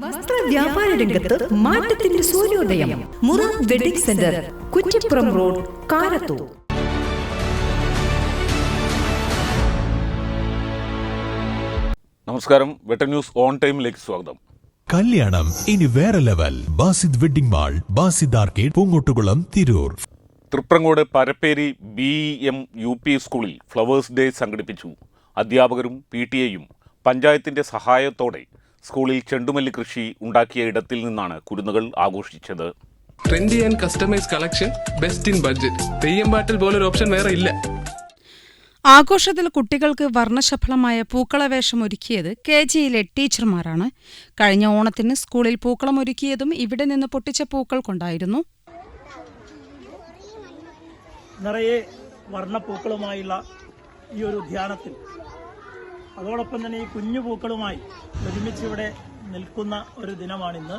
വസ്ത്ര വ്യാപാര രംഗത്ത് മാറ്റത്തിന്റെ സൂര്യോദയം. മുറ wedding centre Kuttippuram road Karathur. നമസ്കാരം. വെട്ട ന്യൂസ് ഓൺ ടൈമിലേക്ക് സ്വാഗതം. കല്യാണം ഇനി വേറെ level. Basid wedding mall Basid arcade Poongottukulam Tirur. Thriprangode Parapperi B M U P സ്കൂളിൽ ഫ്ലവേഴ്സ് ഡേ സംഘടിപ്പിച്ചു. അധ്യാപകരും പി ടി എയും പഞ്ചായത്തിന്റെ സഹായത്തോടെ സ്കൂളിൽ ചെണ്ടുമല്ലി കൃഷി ഉണ്ടാക്കിയ ഇടത്തിൽ നിന്നാണ് കുരുന്നുകൾ ആഘോഷിച്ചത്. Trendy and customise collection best in budget പാട്ടിൽ പോലൊരു ഓപ്ഷൻ വേറെ ഇല്ല. ആഘോഷത്തിൽ കുട്ടികൾക്ക് വർണശഫലമായ പൂക്കളവേഷം ഒരുക്കിയത് കെ ജിയിലെ ടീച്ചർമാരാണ്. കഴിഞ്ഞ ഓണത്തിന് സ്കൂളിൽ പൂക്കളം ഒരുക്കിയതും ഇവിടെ നിന്ന് പൊട്ടിച്ച പൂക്കൾ കൊണ്ടായിരുന്നു. നിറയെ വർണപ്പൂക്കളുമായുള്ള ഈ ഒരു ധ്യാനത്തിൽ അതോടൊപ്പം തന്നെ ഈ കുഞ്ഞു പൂക്കളുമായി ഒരുമിച്ച് ഇവിടെ നിൽക്കുന്ന ഒരു ദിനമാണിന്ന്.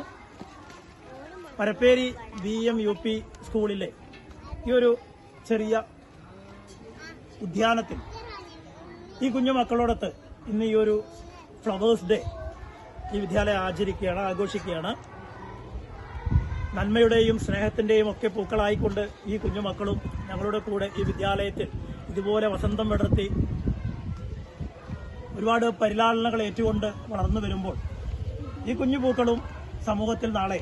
Parapperi B M U P സ്കൂളിലെ ഈ ഒരു ചെറിയ ഉദ്യാനത്തിൽ ഈ കുഞ്ഞു മക്കളോടൊത്ത് ഇന്ന് ഈ ഒരു ഫ്ലവേഴ്സ് ഡേ ഈ വിദ്യാലയം ആചരിക്കുകയാണ് ആഘോഷിക്കുകയാണ്. നന്മയുടെയും സ്നേഹത്തിന്റെയും ഒക്കെ പൂക്കളായിക്കൊണ്ട് ഈ കുഞ്ഞുമക്കളും ഞങ്ങളുടെ കൂടെ ഈ വിദ്യാലയത്തിൽ ഇതുപോലെ വസന്തം വിടർത്തി ഒരുപാട് പരിലാളനകൾ ഏറ്റുകൊണ്ട് വളർന്നു വരുമ്പോൾ ഈ കുഞ്ഞു പൂക്കളും സമൂഹത്തിൽ നാളെ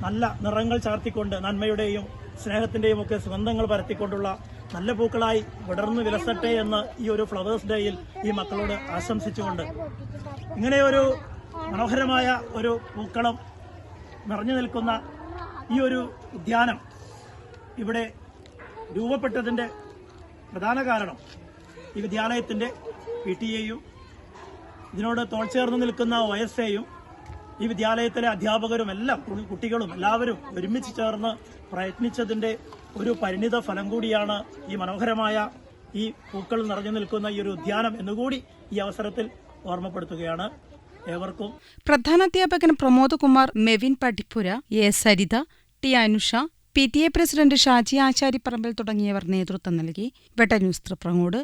നല്ല നിറങ്ങൾ ചാർത്തിക്കൊണ്ട് നന്മയുടെയും സ്നേഹത്തിന്റെയും ഒക്കെ സുഗന്ധങ്ങൾ പരത്തിക്കൊണ്ടുള്ള നല്ല പൂക്കളായി വിടർന്നു വിലസട്ടെ എന്ന് ഈ ഒരു ഫ്ലവേഴ്സ് ഡേയിൽ ഈ മക്കളോട് ആശംസിച്ചുകൊണ്ട് ഇങ്ങനെ ഒരു മനോഹരമായ ഒരു പൂക്കളം നിറഞ്ഞു നിൽക്കുന്ന ഈ ഒരു ഉദ്യാനം ഇവിടെ രൂപപ്പെട്ടതിന്റെ പ്രധാന കാരണം ഈ വിദ്യാലയത്തിന്റെ പി ടി എയും ഇതിനോട് തോൾ ചേർന്ന് നിൽക്കുന്ന എസ് എയും ഈ വിദ്യാലയത്തിലെ അധ്യാപകരും എല്ലാം കുട്ടികളും എല്ലാവരും ഒരുമിച്ച് ചേർന്ന് പ്രയത്നിച്ചതിന്റെ ഒരു പരിണിത ഫലം കൂടിയാണ് ഈ മനോഹരമായ ഈ പൂക്കൾ നിറഞ്ഞു നിൽക്കുന്ന ഈ ഒരു ഉദ്യാനം എന്നുകൂടി ഈ അവസരത്തിൽ ഓർമ്മപ്പെടുത്തുകയാണ് ഏവർക്കും. പ്രധാനാധ്യാപകൻ Pramod Kumar Mevin Padippura A Saritha T Anusha P T A president Shaji Acharipparambil തുടങ്ങിയവർ നേതൃത്വം നൽകി. വെട്ട ന്യൂസ് തൃപ്രങ്ങോട്